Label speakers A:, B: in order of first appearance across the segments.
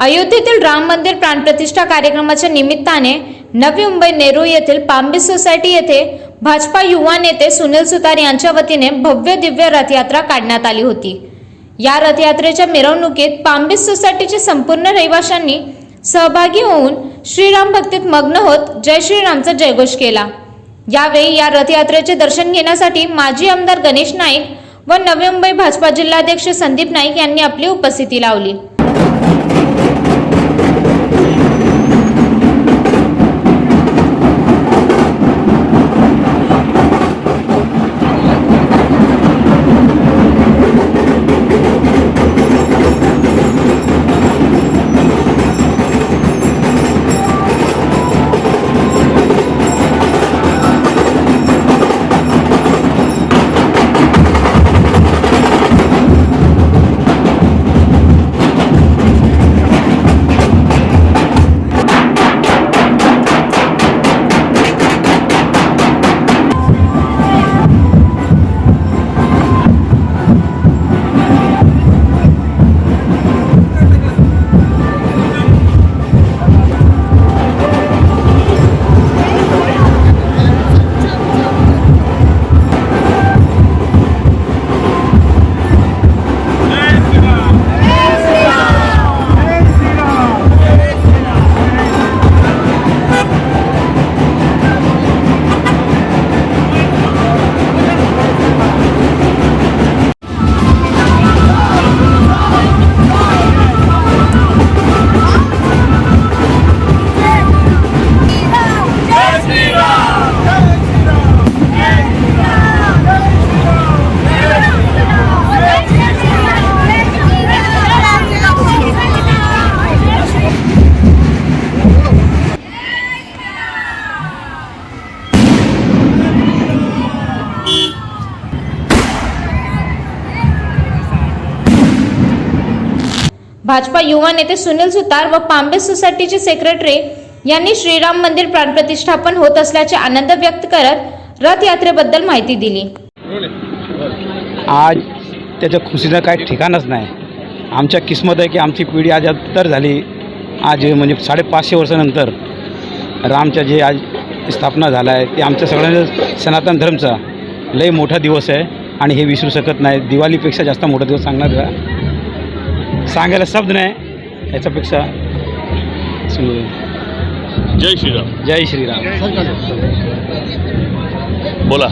A: अयोध्येतील राम मंदिर प्राणप्रतिष्ठा कार्यक्रमाच्या निमित्ताने नवी मुंबई नेहरू येथील पांबी सोसायटी येथे भाजपा युवा नेते सुनील सुतार यांच्या वतीने भव्य दिव्य रथयात्रा काढण्यात आली होती. या रथयात्रेच्या मिरवणुकीत पांबी सोसायटीच्या संपूर्ण रहिवाशांनी सहभागी होऊन श्रीराम भक्तीत मग्न होत जय श्रीरामचा जयघोष केला. यावेळी या रथयात्रेचे दर्शन घेण्यासाठी माजी आमदार गणेश नाईक व नवी मुंबई भाजपा जिल्हाध्यक्ष संदीप नाईक यांनी आपली उपस्थिती लावली. भाजपा युवा नेते सुनील सुतार व पांबे सोसायटीचे सेक्रेटरी यांनी श्रीराम मंदिर प्राणप्रतिष्ठापन होत असल्याचे आनंद व्यक्त करत रथयात्रेबद्दल माहिती दिली.
B: आज त्याच्या खुशीचं काही ठिकाणच नाही. आमच्या किस्मत आहे की आमची पिढी आज तर झाली. आज म्हणजे साडेपाचशे वर्षानंतर रामच्या जे आज स्थापना झाला आहे ते आमच्या सगळ्यांना सनातन धर्मचा लय मोठा दिवस आहे. आणि हे विसरू शकत नाही. दिवाळीपेक्षा जास्त मोठा दिवस सांगणार का? सांगायला शब्द नाही. याच्यापेक्षा.
C: जय श्रीराम.
B: जय श्रीराम.
C: बोला.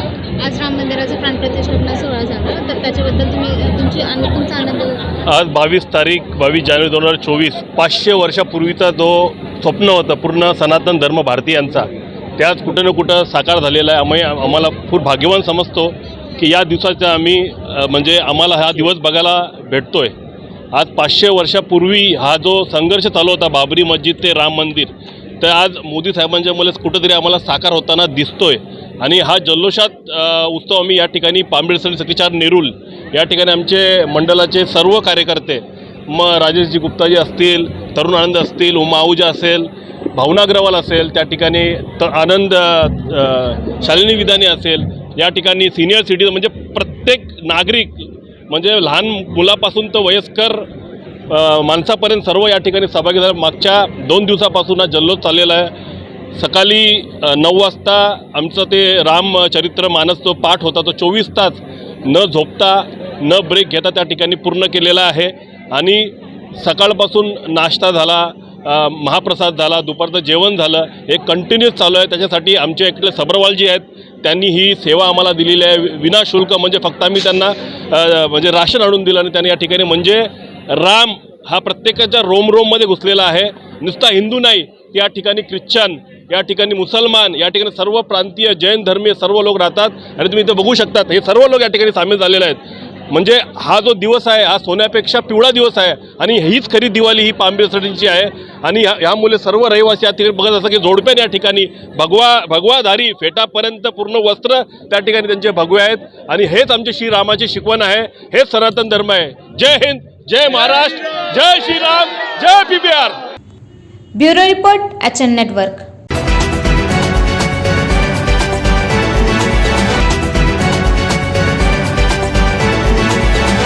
D: आज राम मंदिराचा प्राणप्रतिष्ठापना सोहळा झाला. तर त्याच्याबद्दल तुम्ही तुमची आन- तुमचा आनंद
C: आज बावीस तारीख बावीस जानेवारी दोन हजार चोवीस पाचशे वर्षापूर्वीचा जो स्वप्न होतं पूर्ण सनातन धर्म भारतीयांचा ते आज कुठं ना कुठं साकार झालेला आहे. आम्ही आम्हाला खूप भाग्यवान समजतो की या दिवसाचा आम्ही म्हणजे आम्हाला हा दिवस बघायला भेटतो आहे आज पाचशे वर्षापूर्वी हा जो संघर्ष चालू होता बाबरी मस्जिद ते राम मंदिर तर आज मोदी साहेबांच्या मुळे कुठंतरी आम्हाला साकार होताना दिसतोय. आणि हा जल्लोषात उत्सव आम्ही या ठिकाणी पांबेडसरी सखीचार नेरूल या ठिकाणी आमचे मंडळाचे सर्व कार्यकर्ते मग राजेशजी गुप्ताजी असतील तरुण आनंद असतील उमा आहुजा असेल भावना अग्रवाल असेल त्या ठिकाणी त आनंद शालिनी विधाने असेल या ठिकाणी सिनियर सिटीजन म्हणजे प्रत्येक नागरिक म्हणजे लहान मुलापासून तर वयस्कर माणसापर्यंत सर्व या ठिकाणी सहभागी झाले. मागच्या दोन दिवसापासून हा जल्लोष चाललेला आहे. सकाळी नऊ वाजता आमचं ते रामचरित्र मानस जो पाठ होता तो चोवीस तास न झोपता न ब्रेक घेता त्या ठिकाणी पूर्ण केलेला आहे. आणि सकाळपासून नाश्ता झाला महाप्रसाद झाला दुपारचं जेवण झालं. हे कंटिन्यूस चालू आहे. त्याच्यासाठी आमच्या इकडे सबरवालजी आहेत. त्यांनी ही सेवा आम्हाला दिलेली आहे. विनाशुल्क म्हणजे फक्त आम्ही त्यांना म्हणजे राशन आणून दिलं आणि त्यांनी या ठिकाणी म्हणजे राम हा प्रत्येकाच्या रोम रोममध्ये घुसलेला आहे. नुसता हिंदू नाही या ठिकाणी ख्रिश्चन या ठिकाणी मुसलमान या ठिकाणी सर्व प्रांतीय जैन धर्मीय सर्व लोक राहतात. आणि तुम्ही इथं बघू शकतात हे सर्व लोक या ठिकाणी सामील झालेले आहेत. म्हणजे हा जो दिवस आहे हा सोन्यापेक्षा पिवळा दिवस आहे आणि हीच खरी दिवाळी ही पांबेसडींची आहे. आणि ह्या ह्यामुळे सर्व रहिवासी या ठिकाणी बघत असं की जोडप्याने या ठिकाणी भगवा भगवाधारी फेटापर्यंत पूर्ण वस्त्र त्या ठिकाणी त्यांचे भगवे आहेत. आणि हेच आमचे श्रीरामाची शिकवण आहे. हेच सनातन धर्म आहे. जय हिंद जय महाराष्ट्र जय श्रीराम जय P
A: bureau report H N network.